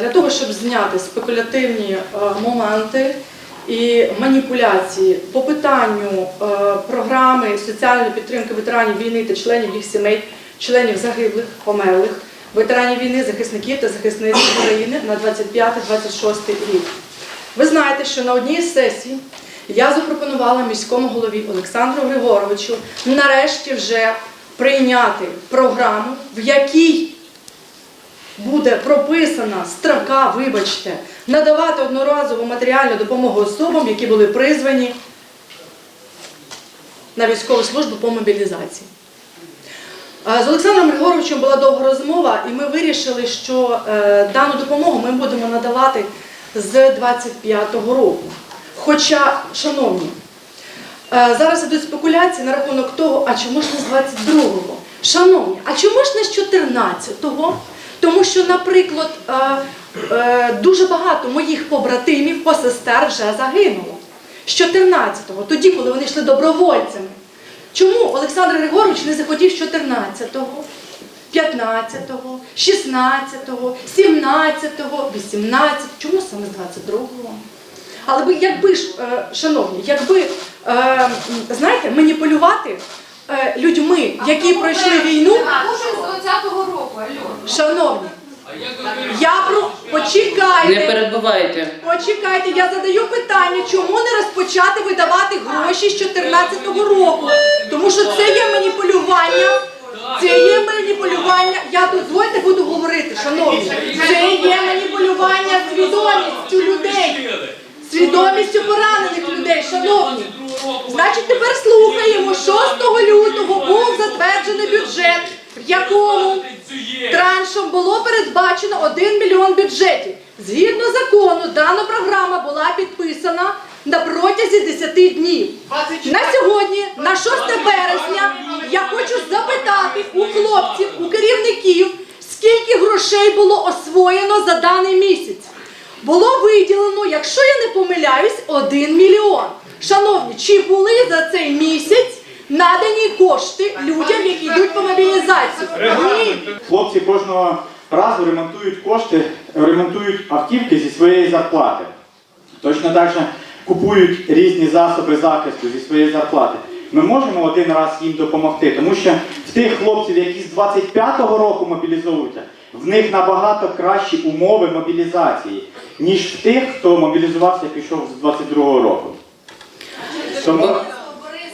Для того, щоб зняти спекулятивні е, моменти і маніпуляції по питанню е, програми соціальної підтримки ветеранів війни та членів їх сімей, членів загиблих, померлих, ветеранів війни, захисників та захисниць України на 25-26 рік. Ви знаєте, що на одній з сесій я запропонувала міському голові Олександру Григоровичу нарешті вже прийняти програму, в якій буде прописана строка, вибачте, надавати одноразову матеріальну допомогу особам, які були призвані на військову службу по мобілізації. Е, З Олександром Григоровичем була довга розмова, і ми вирішили, що е, дану допомогу ми будемо надавати з 25-го року. Хоча, шановні, Е, Зараз ідуть спекуляції на рахунок того, а чому ж не з 22-го? Шановні, а чому ж не з 14-го? Тому що, наприклад, е, е, дуже багато моїх побратимів, посестер вже загинуло. З 14-го, тоді, коли вони йшли добровольцями. Чому Олександр Григорович не захотів з 14-го, 15-го, 16-го, 17-го, 18-го? Чому саме з 22-го? Але якби ж, е, шановні, якби, знаєте, маніпулювати е, людьми, які пройшли війну, Кожен з 20-го року, Альон. шановні, я про Не почекайте, перебивайте. почекайте, я задаю питання, чому не розпочати видавати гроші з 14-го року? Тому що це є маніпулювання. Це є маніпулювання. Я дозвольте буду говорити, шановні. Це є маніпулювання свідомістю людей. Свідомістю поранених людей, шановні. Значить, тепер слухаємо, 6 лютого був затверджений бюджет, в якому траншом було передбачено 1 мільйон бюджетів. Згідно закону, дана програма була підписана на протязі 10 днів. На сьогодні, на 6 березня, я хочу запитати у хлопців, у керівників, скільки грошей було освоєно за даний місяць. Було виділено, якщо я не помиляюсь, 1 мільйон. Шановні, чи були за цей місяць надані кошти людям, які йдуть по мобілізації? Ні. Хлопці кожного разу ремонтують кошти, ремонтують автівки зі своєї зарплати. Точно так же купують різні засоби захисту зі своєї зарплати. Ми можемо один раз їм допомогти, тому що в тих хлопців, які з 25-го року мобілізовуються, в них набагато кращі умови мобілізації, ніж в тих, хто мобілізувався і пішов з 22-го року. Тому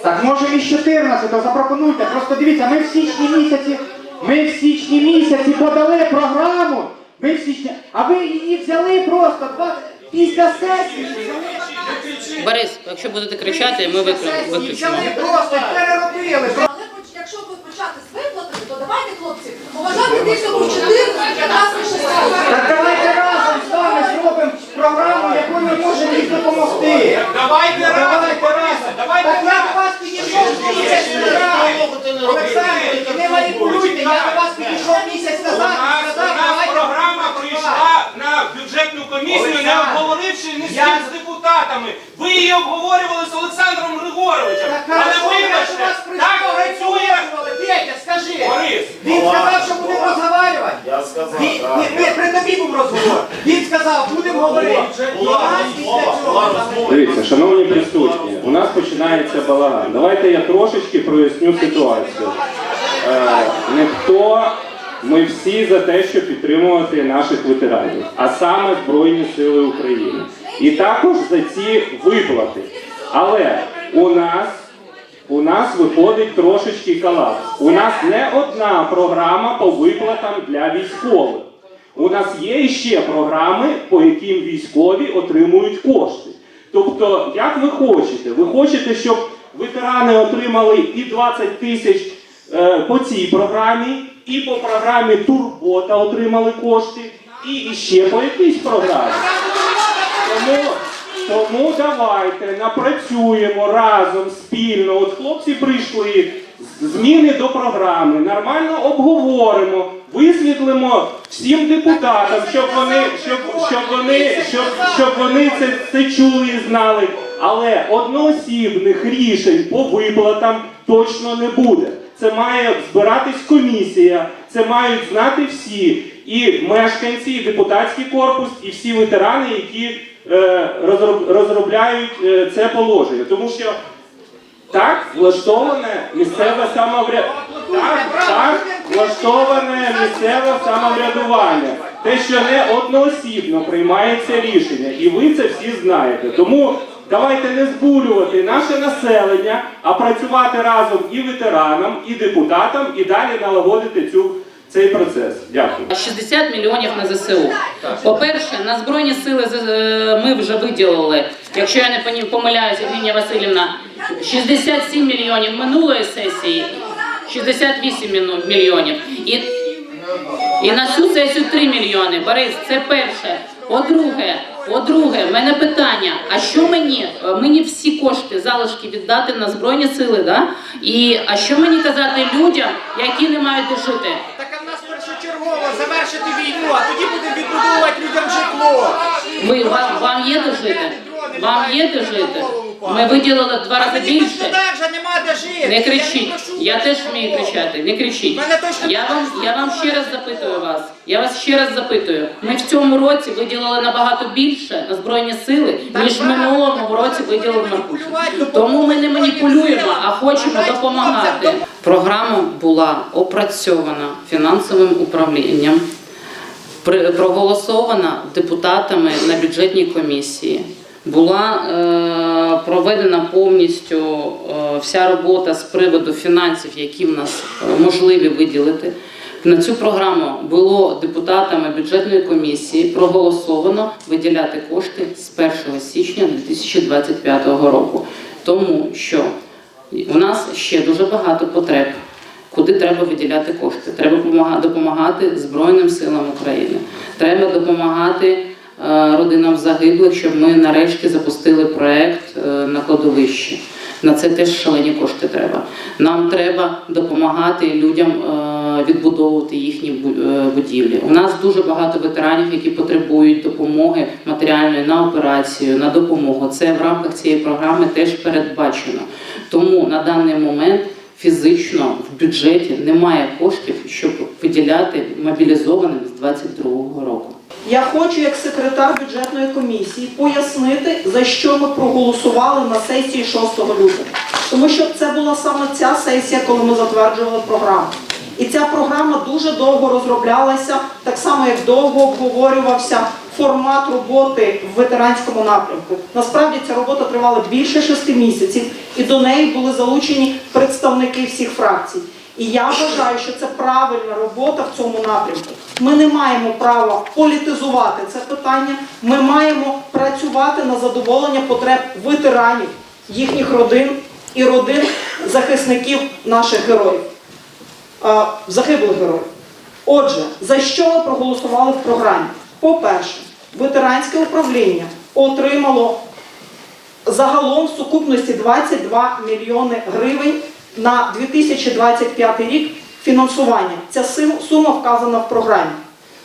так може і 14, то запропонуйте. Просто дивіться, ми в січні місяці, ми в січні місяці подали програму. Ми в січні, а ви її взяли просто два після сесії. Борис, якщо будете кричати, ми виклю- виключимо. Взяли просто переробили. Але якщо ви почати з виплатами, то давайте, хлопці, поважати був 14, 15, 16. Так давайте разом з вами зробимо програму, якою ми можемо їм допомогти. Давайте разом, Давайте Борисе, давайте Так я разом. до вас підійшов місяць назад. Олександр, не маніпулюйте, я до вас підійшов місяць У назад і у сказав, нас давайте програма прийшла на бюджетну комісію, не Олександр, обговоривши ні з я- ким з депутатами. Ви її обговорювали з Олександром Григоровичем. Так, Але хорошо, я вибачте, до вас так прийшов, працює розмовляли. Петя, скажи. Борис. Він сказав, що будемо розмовляти. Я сказав, Ні, так. ні, ні, при тобі був розговор. Він сказав, будемо говорити. Дивіться, шановні присутні, у нас починається балаган. Давайте я трошечки проясню ситуацію. Е, ніхто, ми всі за те, щоб підтримувати наших ветеранів, а саме Збройні Сили України. І також за ці виплати. Але у нас у нас виходить трошечки колапс. У нас не одна програма по виплатам для військових. У нас є ще програми, по яким військові отримують кошти. Тобто, як ви хочете? Ви хочете, щоб ветерани отримали і 20 тисяч е, по цій програмі, і по програмі Турбота отримали кошти, і ще по якійсь програмі. Тому, тому давайте напрацюємо разом спільно. От хлопці прийшли зміни до програми, нормально обговоримо, висвітлимо всім депутатам, щоб вони, щоб, щоб вони, щоб, щоб вони це, це чули і знали. Але одноосібних рішень по виплатам точно не буде. це має збиратись комісія, це мають знати всі і мешканці, і депутатський корпус, і всі ветерани, які е, розробляють е, це положення. Тому що так влаштоване місцеве самоврядування. Так, так, влаштоване місцеве самоврядування. Те, що не одноосібно приймається рішення, і ви це всі знаєте. Тому давайте не збурювати наше населення, а працювати разом і ветеранам, і депутатам, і далі налагодити цю, цей процес. Дякую. 60 мільйонів на ЗСУ. По-перше, на Збройні сили е, ми вже виділили, якщо я не поні- помиляюся, Євгенія Васильівна, 67 мільйонів минулої сесії, 68 міну- мільйонів. І, і на цю сесію 3 мільйони. Борис, це перше. По-друге, по-друге, в мене питання: а що мені? Е, Мені всі кошти, залишки віддати на Збройні сили, да? І а що мені казати людям, які не мають де жити? Так а в нас першочергово завершити війну, а тоді будемо відбудовувати людям житло. Ви вам, вам є де жити? Вам є де жити? Ми виділили в два рази більше. вже нема де жити. Не кричіть. Я теж вмію кричати. Не кричіть. Мене точно Я вам, я вам ще раз запитую вас. Я вас ще раз запитую. Ми в цьому році виділили набагато більше на збройні сили, ніж в минулому році виділили на. Тому ми не маніпулюємо, а хочемо допомагати. Програма була опрацьована фінансовим управлінням проголосована депутатами на бюджетній комісії. Була е, проведена повністю е, вся робота з приводу фінансів, які в нас е, можливі виділити. На цю програму було депутатами бюджетної комісії проголосовано виділяти кошти з 1 січня 2025 року, тому що у нас ще дуже багато потреб куди треба виділяти кошти. Треба допомагати Збройним силам України. Треба допомагати е, родинам загиблих, щоб ми нарешті запустили проект е, на кладовищі. На це теж шалені кошти треба. Нам треба допомагати людям е, відбудовувати їхні будівлі. У нас дуже багато ветеранів, які потребують допомоги матеріальної на операцію, на допомогу. Це в рамках цієї програми теж передбачено. Тому на даний момент фізично в бюджеті немає коштів, щоб виділяти мобілізованим з 22-го року. Я хочу, як секретар бюджетної комісії, пояснити, за що ми проголосували на сесії 6 лютого. Тому що це була саме ця сесія, коли ми затверджували програму. І ця програма дуже довго розроблялася, так само як довго обговорювався формат роботи в ветеранському напрямку. Насправді ця робота тривала більше шести місяців, і до неї були залучені представники всіх фракцій. І я вважаю, що це правильна робота в цьому напрямку. Ми не маємо права політизувати це питання. Ми маємо працювати на задоволення потреб ветеранів, їхніх родин і родин захисників наших героїв, загиблих героїв. Отже, за що ми проголосували в програмі? По-перше, ветеранське управління отримало загалом в сукупності 22 мільйони гривень на 2025 рік фінансування. Ця сума вказана в програмі.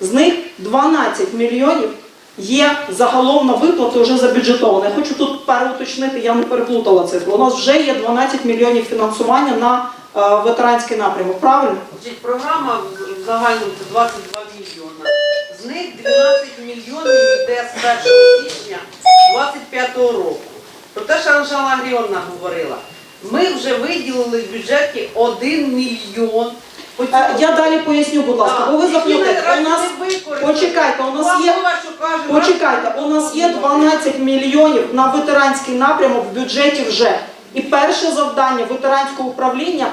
З них 12 мільйонів є загалом на виплати вже забюджетовано. Я хочу тут переуточнити, я не переплутала цифру. У нас вже є 12 мільйонів фінансування на е, ветеранський напрямок. Правильно? Програма це 22 мільйона. З них 12 мільйонів йде з 1 січня 25 року. Про те, що Анжела Гріонна говорила, ми вже виділили в бюджеті 1 мільйон. Е, Я далі поясню, будь ласка, бо ви заплутаєте. У нас почекайте, у нас є Почекайте, у нас є 12 мільйонів на ветеранський напрямок в бюджеті вже. І перше завдання ветеранського управління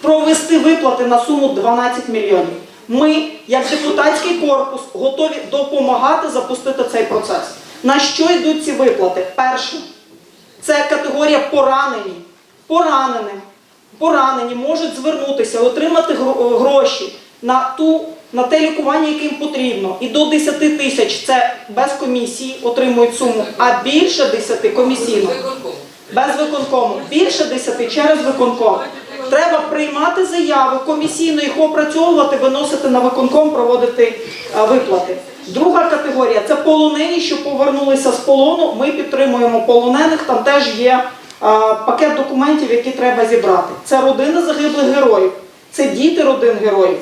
провести виплати на суму 12 мільйонів. Ми, як депутатський корпус, готові допомагати запустити цей процес. На що йдуть ці виплати? Перше, це категорія поранені. Пораненим. Поранені можуть звернутися, отримати гроші на ту на те лікування, яке їм потрібно. І до 10 тисяч це без комісії отримують суму, а більше 10 комісійно. Без виконкому. Більше 10 через виконком. Треба приймати заяви комісійно, їх опрацьовувати, виносити на виконком, проводити е, виплати. Друга категорія це полонені, що повернулися з полону. Ми підтримуємо полонених, там теж є пакет документів, які треба зібрати. Це родини загиблих героїв, це діти родин героїв,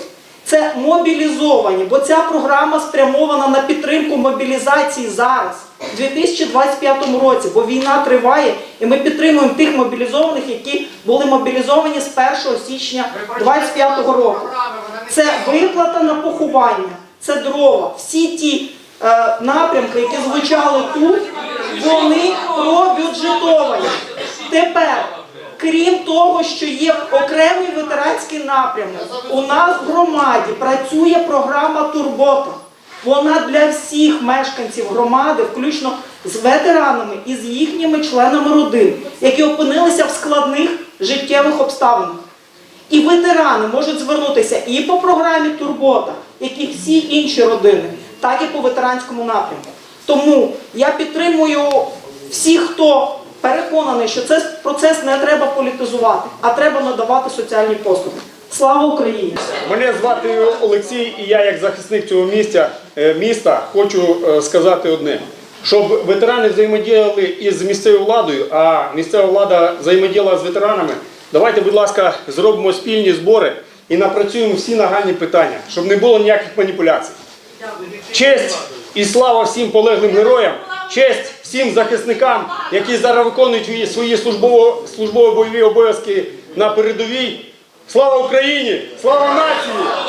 це мобілізовані, бо ця програма спрямована на підтримку мобілізації зараз, у 2025 році, бо війна триває, і ми підтримуємо тих мобілізованих, які були мобілізовані з 1 січня 2025 року. Це виплата на поховання, це дрова. Всі ті е, напрямки, які звучали тут, вони пробюджетовані. Тепер, крім того, що є окремий ветеранський напрямок, у нас в громаді працює програма Турбота. Вона для всіх мешканців громади, включно з ветеранами і з їхніми членами родин, які опинилися в складних життєвих обставинах. І ветерани можуть звернутися і по програмі Турбота, як і всі інші родини, так і по ветеранському напрямку. Тому я підтримую всіх, хто переконаний, що цей процес не треба політизувати, а треба надавати соціальні послуги. Слава Україні! Мене звати Олексій, і я, як захисник цього місця, е, міста, хочу е, сказати одне: щоб ветерани взаємодіяли із місцевою владою, а місцева влада взаємодіяла з ветеранами. Давайте, будь ласка, зробимо спільні збори і напрацюємо всі нагальні питання, щоб не було ніяких маніпуляцій. Честь і слава всім полеглим героям, честь всім захисникам, які зараз виконують свої службово, службово бойові обов'язки на передовій. Слава Україні! Слава нації!